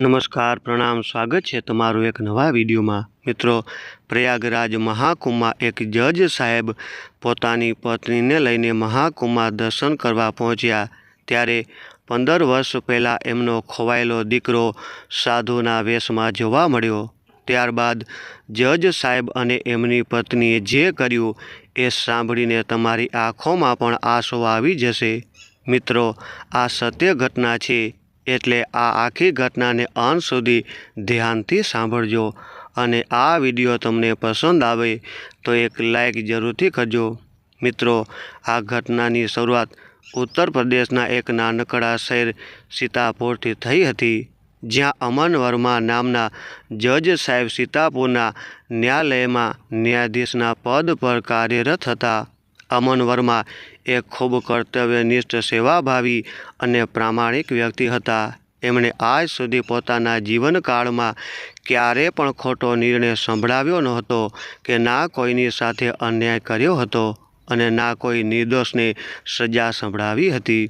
નમસ્કાર, પ્રણામ, સ્વાગત છે તમારું એક નવા વિડીયોમાં. મિત્રો, પ્રયાગરાજ મહાકુંભમાં એક જજ સાહેબ પોતાની પત્નીને લઈને મહાકુંભમાં દર્શન કરવા પહોંચ્યા. ત્યારે પંદર વર્ષ પહેલાં એમનો ખોવાયેલો દીકરો સાધુના વેશમાં જોવા મળ્યો. ત્યારબાદ જજ સાહેબ અને એમની પત્નીએ જે કર્યું એ સાંભળીને તમારી આંખોમાં પણ આંસુ આવી જશે. મિત્રો, આ સત્ય ઘટના છે. એટલે આ આખી ઘટનાને અંત સુધી ધ્યાનથી સાંભળજો અને આ વીડિયો તમને પસંદ આવે તો એક લાઈક જરૂરથી કરજો. મિત્રો, આ ઘટનાની શરૂઆત ઉત્તર પ્રદેશના એક નાનકડા શહેર સીતાપુરથી થઈ હતી, જ્યાં અમન વર્મા નામના જજ સાહેબ સીતાપુરના ન્યાયાલયમાં ન્યાયાધીશના પદ પર કાર્યરત હતા. અમન વર્મા એ ખૂબ કર્તવ્યનિષ્ઠ સેવાભાવી અને પ્રામાણિક વ્યક્તિ હતા. એમણે આજ સુધી પોતાના જીવનકાળમાં ક્યારે પણ ખોટો નિર્ણય સંભળાવ્યો નહોતો કે ના કોઈની સાથે અન્યાય કર્યો હતો અને ના કોઈ નિર્દોષને સજા સંભળાવી હતી.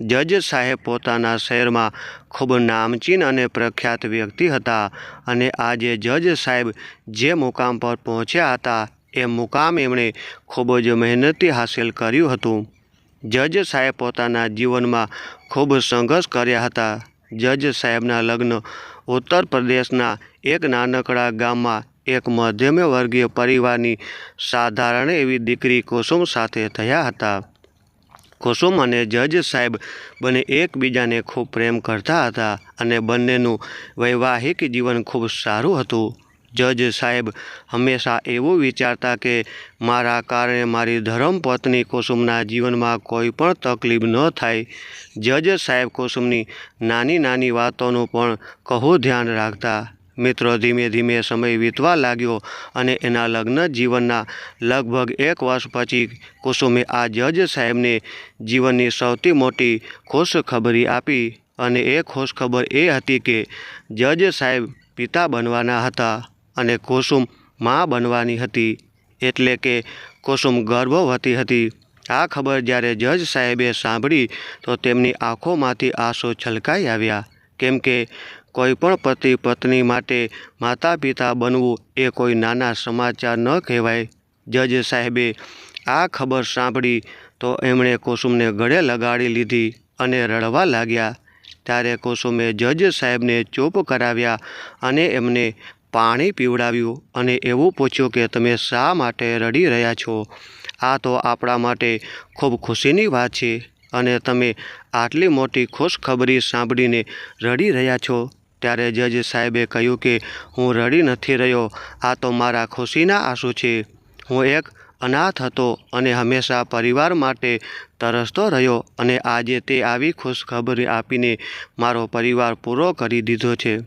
જજ સાહેબ પોતાના શહેરમાં ખૂબ નામચીન અને પ્રખ્યાત વ્યક્તિ હતા અને આજે જજ સાહેબ જે મુકામ પર પહોંચ્યા હતા એ મુકામ એમણે ખૂબ જ મહેનતથી હાંસલ કર્યું હતું. જજ સાહેબ પોતાના જીવનમાં ખૂબ સંઘર્ષ કર્યા હતા. જજ સાહેબના લગ્ન ઉત્તર પ્રદેશના એક નાનકડા ગામમાં એક મધ્યમ વર્ગીય પરિવારની સાધારણ એવી દીકરી કુસુમ સાથે થયા હતા. કુસુમ અને જજ સાહેબ બંને એકબીજાને ખૂબ પ્રેમ કરતા હતા અને બંનેનું વૈવાહિક જીવન ખૂબ સારું હતું. જજ સાહેબ હંમેશા એવું વિચારતા કે મારા કારણે મારી ધર્મપત્ની કુસુમના જીવનમાં કોઈ પણ તકલીફ ન થાય. જજ સાહેબ કુસુમની નાની નાની વાતોનું પણ કહું ધ્યાન રાખતા. મિત્રો, ધીમે ધીમે સમય વીતવા લાગ્યો અને એના લગ્ન જીવનના લગભગ એક વર્ષ પછી કુસુમે આ જજ સાહેબને જીવનની સૌથી મોટી ખુશખબરી આપી. અને એ ખુશખબર એ હતી કે જજ સાહેબ પિતા બનવાના હતા. અને કુસુમ મા બનવાની હતી. એટલે કે કુસુમ ગર્ભવતી હતી. આ ખબર જ્યારે જજ સાહેબે સાંભળી, તો તેમની આંખોમાંથી આંસુ છલકાઈ આવ્યા. કેમ કે કોઈ પણ પતિ પત્ની માટે માતા પિતા બનવું એ કોઈ નાના સમાચાર ન કહેવાય. જજ સાહેબે આ ખબર સાંભળી, તો એમણે કુસુમને ગળે લગાડી લીધી અને રડવા લાગ્યા. ત્યારે કુસુમે જજ સાહેબને ચૂપ કરાવ્યા અને એમને પાણી પીવડાવ્યું અને એવું પૂછ્યું કે તમે શા માટે રડી રહ્યા છો? આ તો આપણા માટે ખૂબ ખુશીની વાત છે. અને તમે આટલી મોટી ખુશખબરી સાંભળીને રડી રહ્યા છો? ત્યારે જજ સાહેબે કહ્યું કે હું રડી નથી રહ્યો. આ તો મારા ખુશીના આંસુ છે. હું એક અનાથ હતો અને હંમેશા પરિવાર માટે તરસતો રહ્યો અને આજે તે આવી ખુશખબરી આપીને મારો પરિવાર પૂરો કરી દીધો છે.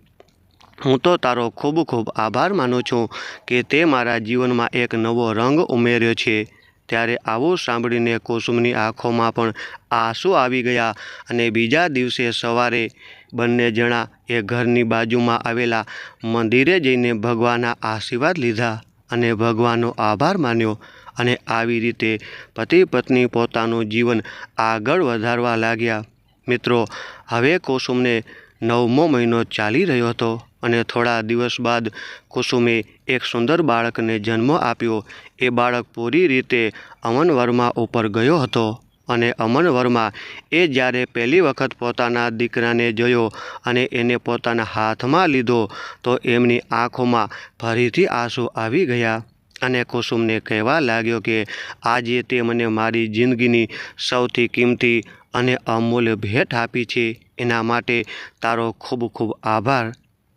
હું તો તારો ખૂબ ખૂબ આભાર માનું છું કે તે મારા જીવનમાં એક નવો રંગ ઉમેર્યો છે. ત્યારે આવું સાંભળીને કુસુમની આંખોમાં પણ આંસુ આવી ગયા અને બીજા દિવસે સવારે બંને જણા એ ઘરની બાજુમાં આવેલા મંદિરે જઈને ભગવાનના આશીર્વાદ લીધા અને ભગવાનનો આભાર માન્યો અને આવી રીતે પતિ પત્ની પોતાનું જીવન આગળ વધારવા લાગ્યા. મિત્રો, હવે કુસુમને નવમો મહિનો ચાલી રહ્યો હતો. અને થોડા દિવસ બાદ કુસુમે એક સુંદર બાળકને જન્મ આપ્યો. એ બાળક પૂરી રીતે અમન વર્મા ઉપર ગયો હતો અને અમન વર્મા એ જ્યારે પહેલી વખત પોતાના દીકરાને જોયો અને એને પોતાના હાથમાં લીધો, તો એમની આંખોમાં ફરીથી આંસુ આવી ગયા અને કુસુમને કહેવા લાગ્યો કે, આજે તે મને મારી જિંદગીની સૌથી કિંમતી અને અમૂલ્ય ભેટ આપી છે. એના માટે તારો ખૂબ ખૂબ આભાર.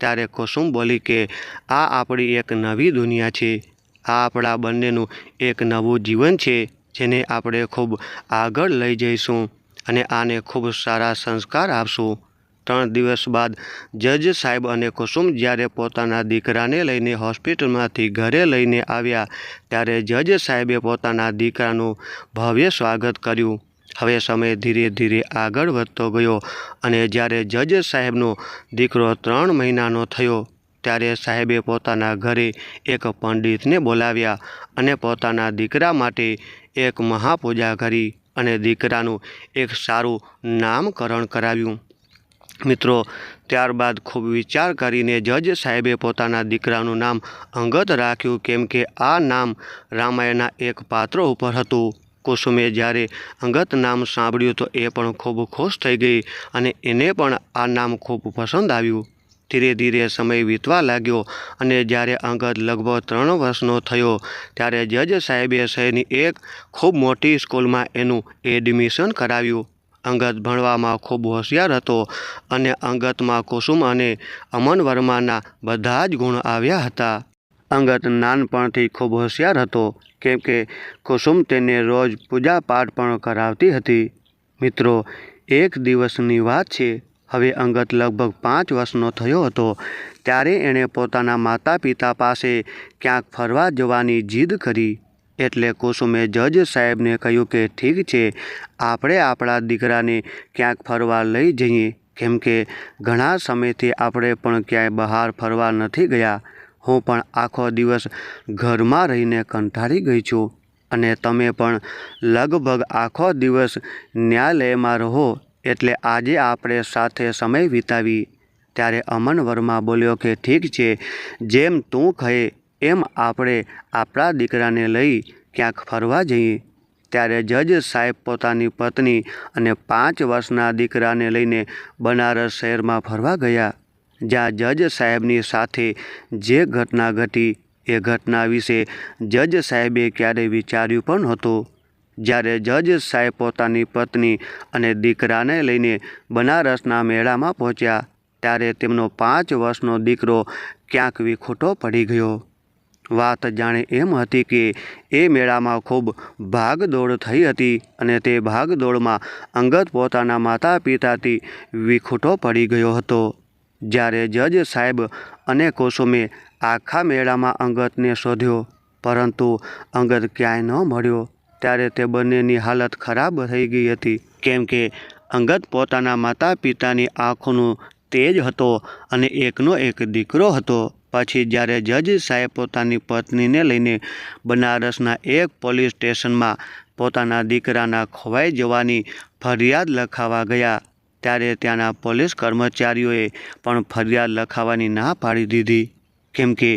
ત્યારે કુસુમ બોલી કે, આ આપણી એક નવી દુનિયા છે. આ આપણા બંનેનું એક નવું જીવન છે, જેને આપણે ખૂબ આગળ લઈ જઈશું અને આને ખૂબ સારા સંસ્કાર આપશું. ત્રણ દિવસ બાદ જજ સાહેબ અને કુસુમ જ્યારે પોતાના દીકરાને લઈને હોસ્પિટલમાંથી ઘરે લઈને આવ્યા, ત્યારે જજ સાહેબે પોતાના દીકરાનું ભવ્ય સ્વાગત કર્યું. હવે સમય ધીરે ધીરે આગળ વધતો ગયો અને જ્યારે જજ સાહેબનો દીકરો ત્રણ મહિનાનો થયો, ત્યારે સાહેબે પોતાના ઘરે એક પંડિતને બોલાવ્યા અને પોતાના દીકરા માટે એક મહાપૂજા કરી અને દીકરાનું એક સારું નામકરણ કરાવ્યું. મિત્રો, ત્યારબાદ ખૂબ વિચાર કરીને જજ સાહેબે પોતાના દીકરાનું નામ અંગત રાખ્યું, કેમ કે આ નામ રામાયણના એક પાત્ર ઉપર હતું. કુસુમે જ્યારે અંગત નામ સાંભળ્યું તો એ પણ ખૂબ ખુશ થઈ ગઈ અને એને પણ આ નામ ખૂબ પસંદ આવ્યું. ધીરે ધીરે સમય વીતવા લાગ્યો અને જ્યારે અંગત લગભગ ત્રણ વર્ષનો થયો, ત્યારે જજ સાહેબે શહેરની એક ખૂબ મોટી સ્કૂલમાં એનું એડમિશન કરાવ્યું. અંગત ભણવામાં ખૂબ હોશિયાર હતો અને અંગતમાં કુસુમ અને અમન વર્માના બધા જ ગુણ આવ્યા હતા. અંગત નાનપણથી ખૂબ હોશિયાર હતો, કેમ કે કુસુમ તેને રોજ પૂજાપાઠ પણ કરાવતી હતી. મિત્રો, એક દિવસની વાત છે. હવે અંગત લગભગ પાંચ વર્ષનો થયો હતો. ત્યારે એણે પોતાના માતા પિતા પાસે ક્યાંક ફરવા જવાની જીદ કરી. એટલે કુસુમે જજ સાહેબને કહ્યું કે, ઠીક છે, આપણે આપણા દીકરાને ક્યાંક ફરવા લઈ જઈએ. કેમ કે ઘણા સમયથી આપણે પણ ક્યાંય બહાર ફરવા નથી ગયા. હું પણ આખો દિવસ ઘરમાં રહીને કંટાળી ગઈ છું. અને તમે પણ લગભગ આખો દિવસ ન્યાયાલયમાં રહો એટલે આજે આપણે સાથે સમય વિતાવી. ત્યારે અમન વર્મા બોલ્યો કે ઠીક છે, જેમ તું કહે એમ આપણે આપણા દીકરાને લઈ ક્યાંક ફરવા જઈએ. ત્યારે જજ સાહેબ પોતાની પત્ની અને પાંચ વર્ષના દીકરાને લઈને બનારસ શહેરમાં ફરવા ગયા. જ્યાં જજ સાહેબની સાથે જે ઘટના ઘટી એ ઘટના વિશે જજ સાહેબે ક્યારેય વિચાર્યું પણ નહોતું જ્યારે જજ સાહેબ પોતાની પત્ની અને દીકરાને લઈને બનારસના મેળામાં પહોંચ્યા, ત્યારે તેમનો પાંચ વર્ષનો દીકરો ક્યાંક વિખોટો પડી ગયો. વાત જાણે એમ હતી કે એ મેળામાં ખૂબ ભાગદોડ થઈ હતી અને તે ભાગદોડમાં અંગત પોતાના માતા પિતાથી વિખૂટો પડી ગયો હતો. જ્યારે જજ સાહેબ અને કોસુમે આખા મેળામાં અંગતને શોધ્યો, પરંતુ અંગત ક્યાંય ન મળ્યો, ત્યારે તે બંનેની હાલત ખરાબ થઈ ગઈ હતી. કેમ કે અંગત પોતાના માતા પિતાની આંખોનું તેજ હતો અને એકનો એક દીકરો હતો. પછી જ્યારે જજ સાહેબ પોતાની પત્નીને લઈને બનારસના એક પોલીસ સ્ટેશનમાં પોતાના દીકરાના ખોવાઈ જવાની ફરિયાદ લખાવા ગયા ત્યારે ત્યાંના પોલીસ કર્મચારીઓએ પણ ફરિયાદ લખાવવાની ના પાડી દીધી. કેમ કે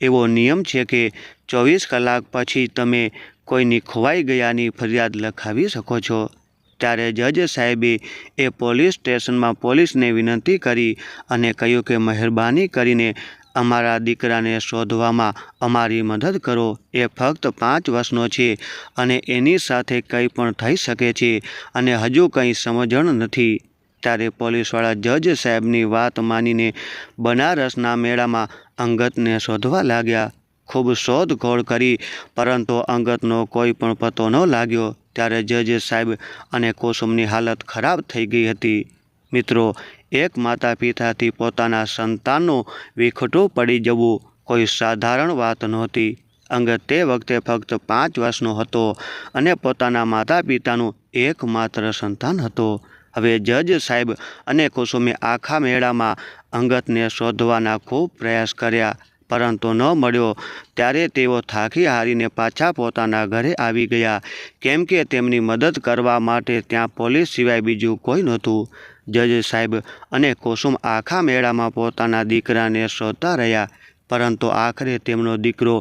એવો નિયમ છે કે ચોવીસ કલાક પછી તમે કોઈની ખોવાઈ ગયાની ફરિયાદ લખાવી શકો છો. ત્યારે જજ સાહેબે એ પોલીસ સ્ટેશનમાં પોલીસને વિનંતી કરી અને કહ્યું કે મહેરબાની કરીને અમારા દીકરાને શોધવામાં અમારી મદદ કરો. એ ફક્ત પાંચ વર્ષનો છે અને એની સાથે કંઈ પણ થઈ શકે છે અને હજુ કંઈ સમજણ નથી. ત્યારે પોલીસવાળા જજ સાહેબની વાત માનીને બનારસના મેળામાં અંગતને શોધવા લાગ્યા. ખૂબ શોધખોળ કરી, પરંતુ અંગતનો કોઈ પણ પતો ન લાગ્યો. ત્યારે જજ સાહેબ અને કુસુમની હાલત ખરાબ થઈ ગઈ હતી. મિત્રો, એક માતા પિતાથી પોતાના સંતાનનું વિખટું પડી જવું કોઈ સાધારણ વાત નહોતી. અંગત તે વખતે ફક્ત પાંચ વર્ષનો હતો અને પોતાના માતા પિતાનું એકમાત્ર સંતાન હતો. હવે જજ સાહેબ અને કુસુમે આખા મેળામાં અંગતને શોધવાના ખૂબ પ્રયાસ કર્યા, પરંતુ ન મળ્યો. ત્યારે તેઓ થાકી હારીને પાછા પોતાના ઘરે આવી ગયા. કેમ કે તેમની મદદ કરવા માટે ત્યાં પોલીસ સિવાય બીજું કોઈ નહોતું. જજ સાહેબ અને કુસુમ આખા મેળામાં પોતાના દીકરાને શોધતા રહ્યા, પરંતુ આખરે તેમનો દીકરો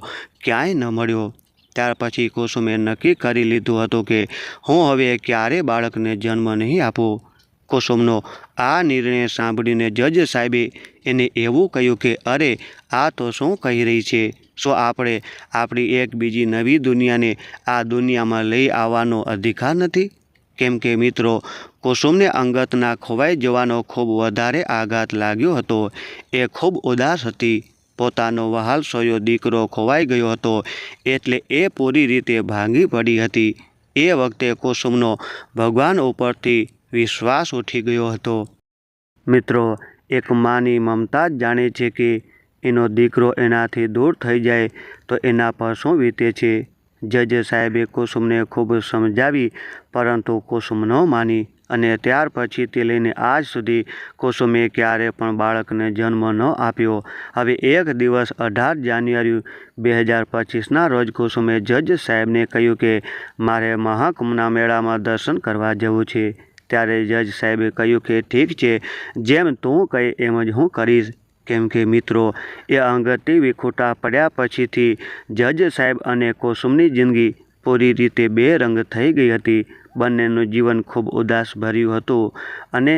ક્યાંય ન મળ્યો. ત્યાર પછી કુસુમે નક્કી કરી લીધું હતું કે હું હવે ક્યારે બાળકને જન્મ નહીં આપું? કુસુમનો આ નિર્ણય સાંભળીને જજ સાહેબે એને એવું કહ્યું કે, અરે, આ તો શું કહી રહી છે? શું આપણે આપણી એક બીજી નવી દુનિયાને આ દુનિયામાં લઈ આવવાનો અધિકાર નથી? કેમ કે મિત્રો, કુસુમને અંગતના ખોવાઈ જવાનો ખૂબ વધારે આઘાત લાગ્યો હતો. એ ખૂબ ઉદાસ હતી. પોતાનો વહાલ સોયો દીકરો ખોવાઈ ગયો હતો એટલે એ પૂરી રીતે ભાંગી પડી હતી. એ વખતે કુસુમનો ભગવાન ઉપરથી વિશ્વાસ ઉઠી ગયો હતો. મિત્રો, એક માની મમતા જ જાણે છે કે એનો દીકરો એનાથી દૂર થઈ જાય તો એના પર શું વીતે છે? જજ સાહેબે કુસુમને ખૂબ સમજાવી, પરંતુ કુસુમ ન માની અને ત્યાર પછીથી લઈને આજ સુધી કુસુમે ક્યારે પણ બાળકને જન્મ ન આપ્યો. હવે એક દિવસ અઢાર જાન્યુઆરી બે હજાર પચીસના રોજ કુસુમે જજ સાહેબને કહ્યું કે, મારે મહાકુંભના મેળામાં દર્શન કરવા જવું છે. ત્યારે જજ સાહેબે કહ્યું કે, ઠીક છે, જેમ તું કહે એમ જ હું કરીશ. કેમ કે મિત્રો, એ અંગતથી વિખૂટા પડ્યા પછીથી જજ સાહેબ અને કુસુમની જિંદગી પૂરી રીતે બે રંગ થઈ ગઈ હતી. બંનેનું જીવન ખૂબ ઉદાસ ભર્યું હતું અને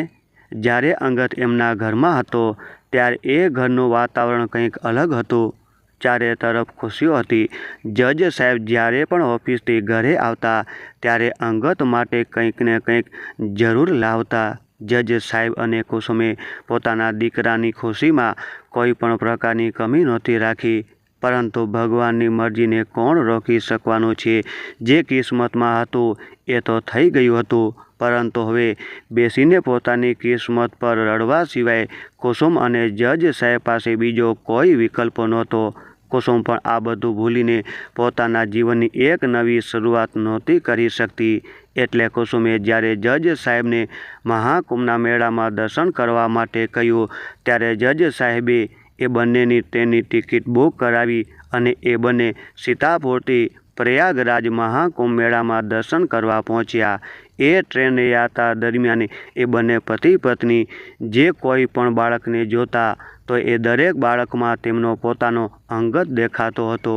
જ્યારે અંગત એમના ઘરમાં હતો, ત્યારે એ ઘરનું વાતાવરણ કંઈક અલગ હતું. ચારે તરફ ખુશીઓ હતી. જજ સાહેબ જ્યારે પણ ઓફિસથી ઘરે આવતા, ત્યારે અંગત માટે કંઈક ને કંઈક જરૂર લાવતા. જજ સાહેબ અને કુસુમે પોતાના દીકરાની ખુશીમાં કોઈ પણ પ્રકારની કમી નહોતી રાખી. પરંતુ ભગવાનની મરજીને કોણ રોકી શકવાનું છે? જે કિસ્મતમાં હતું, એ તો થઈ ગયું હતું. પરંતુ હવે બેસીને પોતાની કિસ્મત પર રડવા સિવાય કુસુમ અને જજ સાહેબ પાસે બીજો કોઈ વિકલ્પ નહોતો. કુસુમ પણ આ બધું ભૂલીને પોતાના જીવનની એક નવી શરૂઆત નહોતી કરી શકતી. એટલે કુસુમે જ્યારે જજ સાહેબને મહાકુંભના મેળામાં દર્શન કરવા માટે કહ્યું, ત્યારે જજ સાહેબે એ બંનેની ટ્રેનની ટિકિટ બુક કરાવી અને એ બંને સીતાપુરથી પ્રયાગરાજ મહાકુંભ મેળામાં દર્શન કરવા પહોંચ્યા. એ ટ્રેન યાત્રા દરમિયાન એ બંને પતિ પત્ની જે કોઈ પણ બાળકને જોતા, તો એ દરેક બાળકમાં તેમનો પોતાનો અંગત દેખાતો હતો.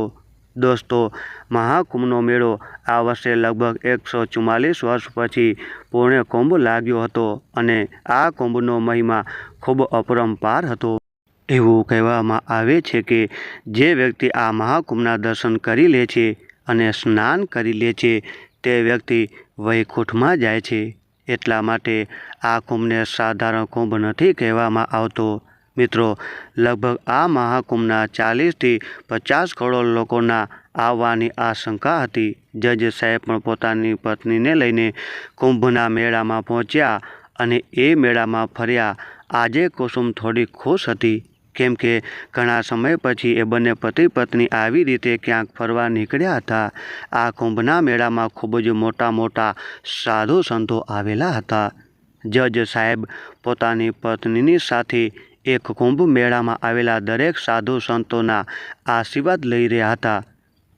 દોસ્તો, મહાકુંભનો મેળો આ વર્ષે લગભગ એકસો ચુમ્માલીસ વર્ષ પછી પૂર્ણ કુંભ લાગ્યો હતો અને આ કુંભનો મહિમા ખૂબ અપરંપાર હતો. એવું કહેવામાં આવે છે કે જે વ્યક્તિ આ મહાકુંભના દર્શન કરી લે છે અને સ્નાન કરી લે છે, તે વ્યક્તિ વૈકુંઠમાં જાય છે. એટલા માટે આ કુંભને સાધારણ કુંભ નથી કહેવામાં આવતો. મિત્રો, લગભગ આ મહાકુંભના ચાલીસથી પચાસ કરોડ લોકોના આવવાની આશંકા હતી. જજ સાહેબ પણ પોતાની પત્નીને લઈને કુંભના મેળામાં પહોંચ્યા અને એ મેળામાં ફર્યા. આજે કુસુમ થોડી ખુશ હતી. કેમ કે ઘણા સમય પછી એ બંને પતિ પત્ની આવી રીતે ક્યાંક ફરવા નીકળ્યા હતા. આ કુંભના મેળામાં ખૂબ જ મોટા મોટા સાધુ સંતો આવેલા હતા. જજ સાહેબ પોતાની પત્નીની સાથે એક કુંભ મેળામાં આવેલા દરેક સાધુ સંતોના આશીર્વાદ લઈ રહ્યા હતા.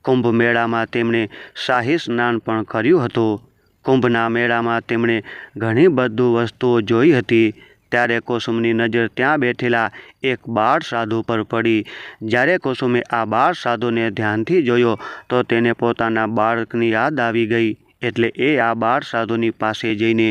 કુંભ મેળામાં તેમણે શાહી સ્નાન પણ કર્યું હતું. કુંભના મેળામાં તેમણે ઘણી બધું વસ્તુઓ જોઈ હતી. ત્યારે કુસુમની નજર ત્યાં બેઠેલા એક બાળ સાધુ પર પડી. જ્યારે કુસુમે આ બાળ સાધુને ધ્યાનથી જોયો, તો તેને પોતાના બાળકની યાદ આવી ગઈ. એટલે એ આ બાળ સાધુની પાસે જઈને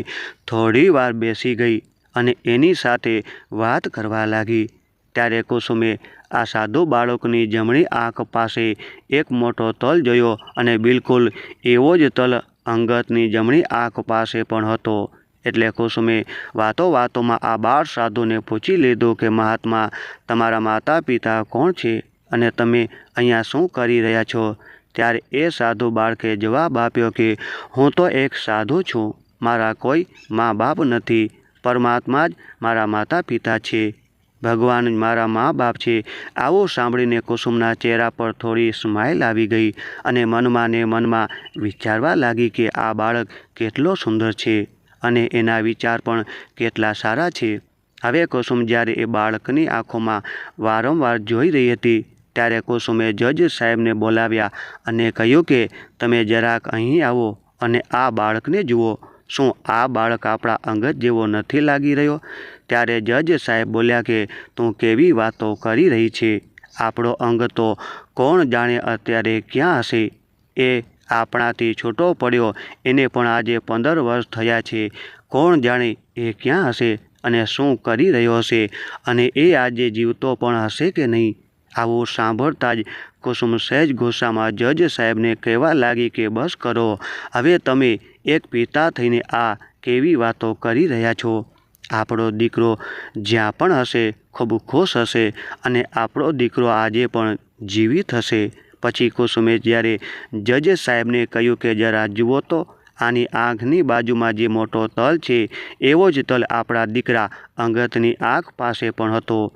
થોડી વાર બેસી ગઈ અને એની સાથે વાત કરવા લાગી. ત્યારે કુસુમે આ સાધુ બાળકની જમણી આંખ પાસે એક મોટો તલ જોયો અને બિલકુલ એવો જ તલ અંગતની જમણી આંખ પાસે પણ હતો. એટલે કુસુમે વાતો વાતોમાં આ બાળ સાધુને પૂછી લીધું કે, મહાત્મા, તમારા માતા પિતા કોણ છે અને તમે અહીંયા શું કરી રહ્યા છો? ત્યારે એ સાધુ બાળકે જવાબ આપ્યો કે, હું તો એક સાધુ છું. મારા કોઈ મા બાપ નથી. પરમાત્મા જ મારા માતા પિતા છે. ભગવાન જ મારા મા બાપ છે. આવું સાંભળીને કુસુમના ચહેરા પર થોડી સ્માઇલ આવી ગઈ અને મનમાં ને મનમાં વિચારવા લાગી કે, આ બાળક કેટલો સુંદર છે. અને એના વિચાર પણ કેટલા સારા છે. હવે કુસુમ જ્યારે એ બાળકની આંખોમાં વારંવાર જોઈ રહી હતી, ત્યારે કુસુમે જજ સાહેબને બોલાવ્યા અને કહ્યું કે, તમે જરાક અહીં આવો અને આ બાળકને જુઓ. શું આ બાળક આપણા અંગત જેવો નથી લાગી રહ્યો? ત્યારે જજ સાહેબ બોલ્યા કે, તું કેવી વાતો કરી રહી છે? આપણો અંગ તો કોણ જાણે અત્યારે ક્યાં હશે? એ આપણાથી છૂટો પડ્યો. એને પણ આજે પંદર વર્ષ થયા છે. કોણ જાણે એ ક્યાં હશે અને શું કરી રહ્યો હશે અને એ આજે જીવતો પણ હશે કે નહીં? આવું સાંભળતા જ કુસુમ સહેજ ગુસ્સામાં જજ સાહેબને કહેવા લાગી કે બસ કરો. હવે તમે એક પિતા થઈને આ કેવી વાતો કરી રહ્યા છો? આપણો દીકરો જ્યાં પણ હશે ખૂબ ખુશ હશે અને આપણો દીકરો આજે પણ જીવિત હશે. પછી કુસુમે જ્યારે જજ સાહેબને કહ્યું કે જરા જુઓ તો, આની આંખની બાજુમાં જે મોટો તલ છે, એવો જ તલ આપણા દીકરા અંગતની આંખ પાસે પણ હતો.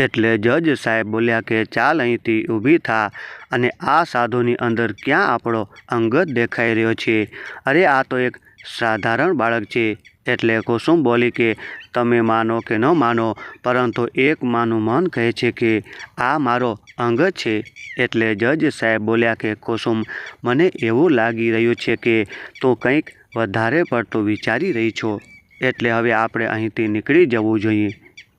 એટલે જજ સાહેબ બોલ્યા કે ચાલ અહીંથી ઊભી થા અને આ સાધુની અંદર ક્યાં આપણો અંગત દેખાઈ રહ્યો છે? અરે આ તો એક સાધારણ બાળક છે. એટલે કુસુમ બોલી કે, તમે માનો કે ન માનો, પરંતુ એક માનું મન કહે છે કે, આ મારો અંગ છે. એટલે જજ સાહેબ બોલ્યા કે, કુસુમ, મને એવું લાગી રહ્યું છે કે, તું કંઈક વધારે પડતું વિચારી રહી છો. એટલે હવે આપણે અહીંથી નીકળી જવું જોઈએ.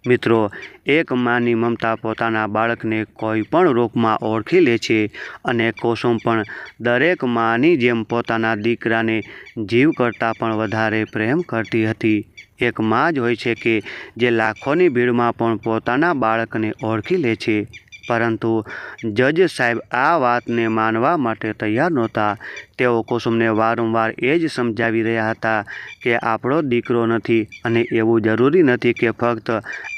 મિત્રો, એક માની મમતા પોતાના બાળકને કોઈ પણ રૂપમાં ઓળખી લે છે અને કોસુમ પણ દરેક માની જેમ પોતાના દીકરાને જીવ કરતાં પણ વધારે પ્રેમ કરતી હતી. એક માં જ હોય છે કે જે લાખોની ભીડમાં પણ પોતાના બાળકને ઓળખી લે છે. પરંતુ જજ સાહેબ આ વાતને માનવા માટે તૈયાર નહોતા. તેઓ કુસુમને વારંવાર એ જ સમજાવી રહ્યા હતા કે આપણો દીકરો નથી અને એવું જરૂરી નથી કે ફક્ત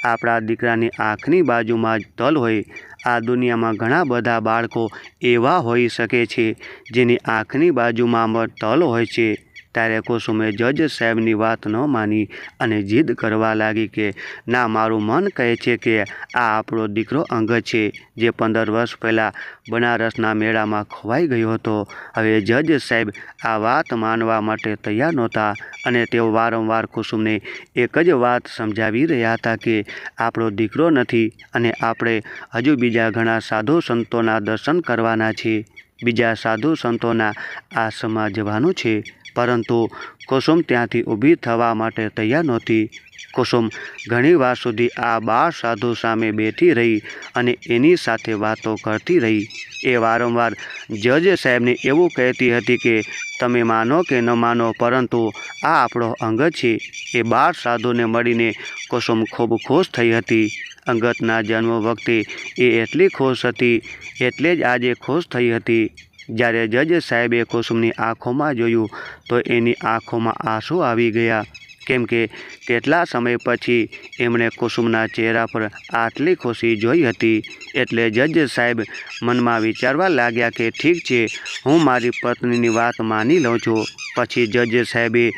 આપણા દીકરાની આંખની બાજુમાં જ તલ હોય. આ દુનિયામાં ઘણા બધા બાળકો એવા હોઈ શકે છે જેની આંખની બાજુમાં તલ હોય છે. ત્યારે કુસુમે જજ સાહેબની વાત ન માની અને જીદ કરવા લાગી કે, ના, મારું મન કહે છે કે આ આપણો દીકરો અંગત છે, જે પંદર વર્ષ પહેલાં બનારસના મેળામાં ખોવાઈ ગયો હતો. હવે જજ સાહેબ આ વાત માનવા માટે તૈયાર નહોતા અને તેઓ વારંવાર કુસુમને એક જ વાત સમજાવી રહ્યા હતા કે, આપણો દીકરો નથી અને આપણે હજુ બીજા ઘણા સાધુ સંતોના દર્શન કરવાના છે બીજા સાધુ સંતોના આશ્રમમાં જવાનું છે. પરંતુ કુસુમ ત્યાંથી ઊભી થવા માટે તૈયાર નહોતી. કુસુમ ઘણી વાર સુધી આ બાળ સાધુ સામે બેઠી રહી અને એની સાથે વાતો કરતી રહી. એ વારંવાર જજ સાહેબને એવું કહેતી હતી કે, તમે માનો કે ન માનો, પરંતુ આ આપણો અંગત છે. એ બાળ સાધુને મળીને કુસુમ ખૂબ ખુશ થઈ હતી. અંગતના જન્મ વખતે એ એટલી ખુશ હતી, એટલે જ આજે ખુશ થઈ હતી. જ્યારે જજ સાહેબે કુસુમની આંખોમાં જોયું, તો એની આંખોમાં આંસુ આવી ગયા. કેમ કે કેટલા સમય પછી એમણે કુસુમના ચહેરા પર આટલી ખુશી જોઈ હતી? એટલે જજ સાહેબ મનમાં વિચારવા લાગ્યા કે ઠીક છે, હું મારી પત્નીની વાત માની લઉં છું. પછી જજ સાહેબે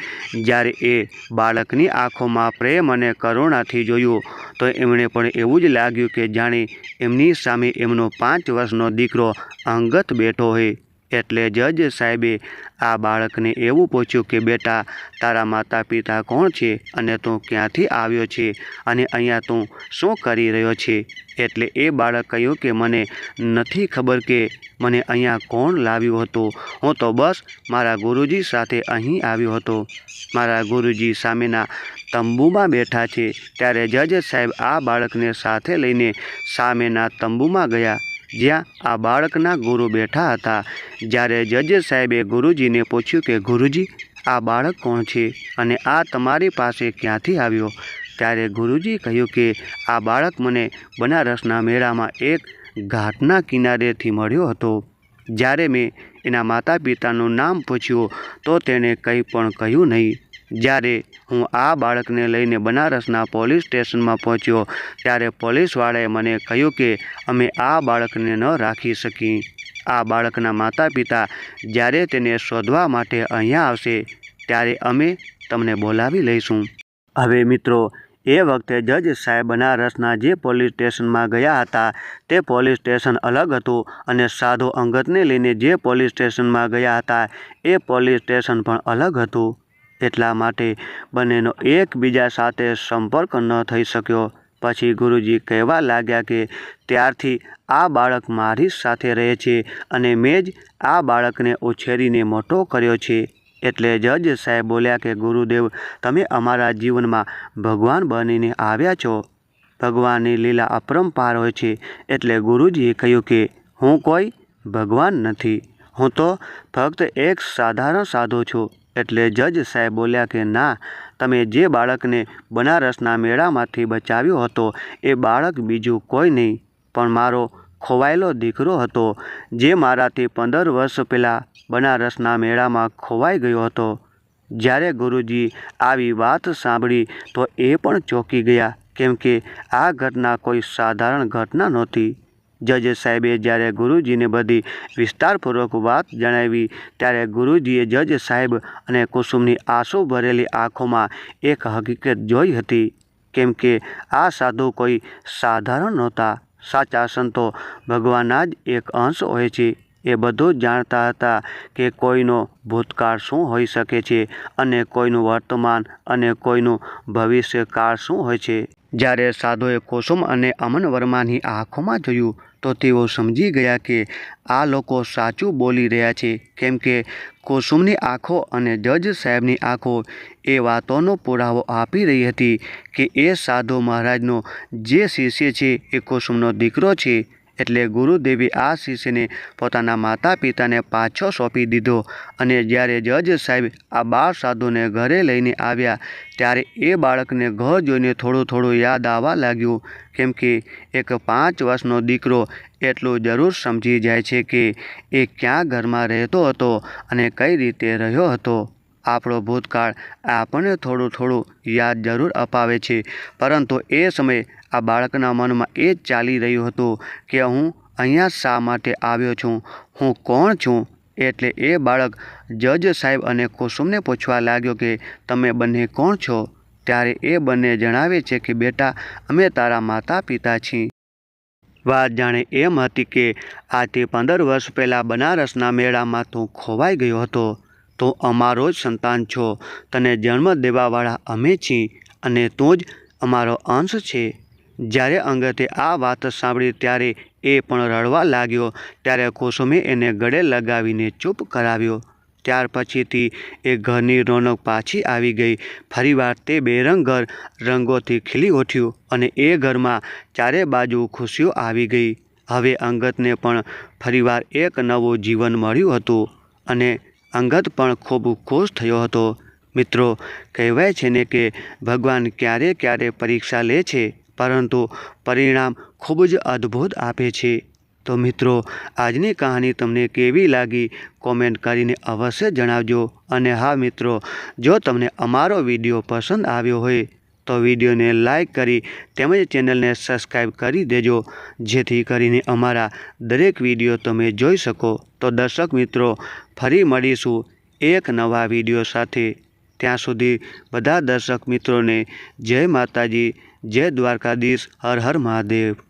જ્યારે એ બાળકની આંખોમાં પ્રેમ અને કરુણાથી જોયું, તો એમણે પણ એવું જ લાગ્યું કે જાણે એમની સામે એમનો પાંચ વર્ષનો દીકરો અંગત બેઠો હોય. એટલે જજ સાહેબે આ બાળકને એવું પૂછ્યું કે, બેટા, તારા માતા પિતા કોણ છે અને તું ક્યાંથી આવ્યો છે અને અહીંયા તું શું કરી રહ્યો છે? એટલે એ બાળક કહ્યું કે, મને નથી ખબર કે મને અહીંયા કોણ લાવ્યું હતું. હું તો બસ મારા ગુરુજી સાથે અહીં આવ્યો હતો. મારા ગુરુજી સામેના તંબુમાં બેઠા છે. ત્યારે જજ સાહેબ આ બાળકને સાથે લઈને સામેના તંબુમાં ગયા. જ્યાં આ બાળકના ગુરુ બેઠા હતા. જ્યારે જજ સાહેબે ગુરુજીને પૂછ્યું કે, ગુરુજી, આ બાળક કોણ છે અને આ તમારી પાસે ક્યાંથી આવ્યો? ત્યારે ગુરુજી કહ્યું કે, આ બાળક મને બનારસના મેળામાં એક ઘાટના કિનારેથી મળ્યો હતો. જ્યારે મેં એના માતા પિતાનું નામ પૂછ્યું, તો તેણે કંઈ પણ કહ્યું નહીં. જ્યારે હું આ બાળકને લઈને બનારસના પોલીસ સ્ટેશનમાં પહોંચ્યો, ત્યારે પોલીસવાળાએ મને કહ્યું કે અમે આ બાળકને ન રાખી શકી આ બાળકના માતા પિતા જ્યારે તેને શોધવા માટે અહીંયા આવશે, ત્યારે અમે તમને બોલાવી લઈશું. હવે મિત્રો, એ વખતે જજ સાહેબ બનારસના જે પોલીસ સ્ટેશનમાં ગયા હતા, તે પોલીસ સ્ટેશન અલગ હતું અને સાધુ અંગતને લઈને જે પોલીસ સ્ટેશનમાં ગયા હતા, એ પોલીસ સ્ટેશન પણ અલગ હતું. એટલા માટે બંનેનો એકબીજા સાથે સંપર્ક ન થઈ શક્યો. પછી ગુરુજી કહેવા લાગ્યા કે ત્યારથી આ બાળક મારી સાથે રહે છે અને મેં જ આ બાળકને ઉછેરીને મોટો કર્યો છે. એટલે જજ સાહેબ બોલ્યા કે, ગુરુદેવ, તમે અમારા જીવનમાં ભગવાન બનીને આવ્યા છો. ભગવાનની લીલા અપરંપાર હોય છે. એટલે ગુરુજીએ કહ્યું કે, હું કોઈ ભગવાન નથી. હું તો ફક્ત એક સાધારણ સાધુ છું. એટલે જજ સાહેબ બોલ્યા કે, ના, તમે જે બાળકને બનારસના મેળામાંથી બચાવ્યો હતો, એ બાળક બીજું કોઈ નહીં, પણ મારો ખોવાયેલો દીકરો હતો, જે મારાથી પંદર વર્ષ પહેલાં બનારસના મેળામાં ખોવાઈ ગયો હતો. જ્યારે ગુરુજી આવી વાત સાંભળી, તો એ પણ ચોંકી ગયા, કેમ કે આ ઘટના કોઈ સાધારણ ઘટના નહોતી. જજ સાહેબે જ્યારે ગુરુજીને બધી વિસ્તારપૂર્વક વાત જણાવી, ત્યારે ગુરુજીએ જજ સાહેબ અને કુસુમની આંસુ ભરેલી આંખોમાં એક હકીકત જોઈ હતી, કેમ કે આ સાધુ કોઈ સાધારણ નહોતા. સાચા સંતો ભગવાનના જ એક અંશ હોય છે. એ બધું જાણતા હતા કે કોઈનો ભૂતકાળ શું હોઈ શકે છે અને કોઈનું વર્તમાન અને કોઈનું ભવિષ્યકાળ શું હોય છે. જ્યારે સાધુએ કુસુમ અને અમન વર્માની આંખોમાં જોયું તો તેઓ સમજી ગયા કે આ લોકો સાચું બોલી રહ્યા છે. કેમ કે કુસુમની આંખો અને જજ સાહેબની આંખો એ વાતોનો પુરાવો આપી રહી હતી કે એ સાધુ મહારાજનો જે શિષ્ય છે એ કુસુમનો દીકરો છે. એટલે ગુરુદેવે આ શિષ્યને પોતાના માતા પિતાને પાછો સોંપી દીધો. અને જ્યારે જજ સાહેબ આ બાળ સાધુને ઘરે લઈને આવ્યા, ત્યારે એ બાળકને ઘર જોઈને થોડું થોડું યાદ આવવા લાગ્યું. કેમ કે એક પાંચ વર્ષનો દીકરો એટલું જરૂર સમજી જાય છે કે એ ક્યાં ઘરમાં રહેતો હતો અને કઈ રીતે રહ્યો હતો. આપણો ભૂતકાળ આપણને થોડું થોડું યાદ જરૂર અપાવે છે. પરંતુ એ સમયે આ બાળકના મનમાં એ જ ચાલી રહ્યું હતું કે હું અહીંયા શા માટે આવ્યો છું? હું કોણ છું? એટલે એ બાળક જજ સાહેબ અને કુસુમને પૂછવા લાગ્યો કે, તમે બંને કોણ છો? ત્યારે એ બંને જણાવે છે કે, બેટા, અમે તારા માતા પિતા છીએ. વાત જાણે એમ હતી કે આજથી પંદર વર્ષ પહેલાં બનારસના મેળામાં તું ખોવાઈ ગયો હતો. તો અમારો જ સંતાન છો. તને જન્મ દેવાવાળા અમે છીએ અને તું જ અમારો અંશ છે. જ્યારે અંગતે આ વાત સાંભળી ત્યારે એ પણ રડવા લાગ્યો. ત્યારે કુસુમે એને ગળે લગાવીને ચૂપ કરાવ્યો. ત્યાર પછીથી એ ઘરની રોનક પાછી આવી ગઈ. ફરીવાર તે બેરંગ ઘર રંગોથી ખીલી ઉઠ્યું અને એ ઘરમાં ચારે બાજુ ખુશીઓ આવી ગઈ. હવે અંગતને પણ ફરીવાર એક નવું જીવન મળ્યું હતું અને અંગત પણ ખૂબ ખુશ થયો હતો. મિત્રો, કહેવાય છે ને કે ભગવાન ક્યારે ક્યારે પરીક્ષા લે છે, પરંતુ પરિણામ ખૂબ જ અદ્ભુત આપે છે. તો મિત્રો, આજની કહાની તમને કેવી લાગી? કોમેન્ટ કરીને અવશ્ય જણાવજો. અને હા મિત્રો, જો તમને અમારો વીડિયો પસંદ આવ્યો હોય તો વિડીયોને લાઈક કરી તેમજ ચેનલને સબસ્ક્રાઈબ કરી દેજો, જેથી કરીને અમારા દરેક વીડિયો તમે જોઈ શકો. તો દર્શક મિત્રો, ફરી મળીશું એક નવા વીડિયો સાથે. ત્યાં સુધી બધા દર્શક મિત્રોને જય માતાજી, જય દ્વારકાધીશ, હર હર મહાદેવ.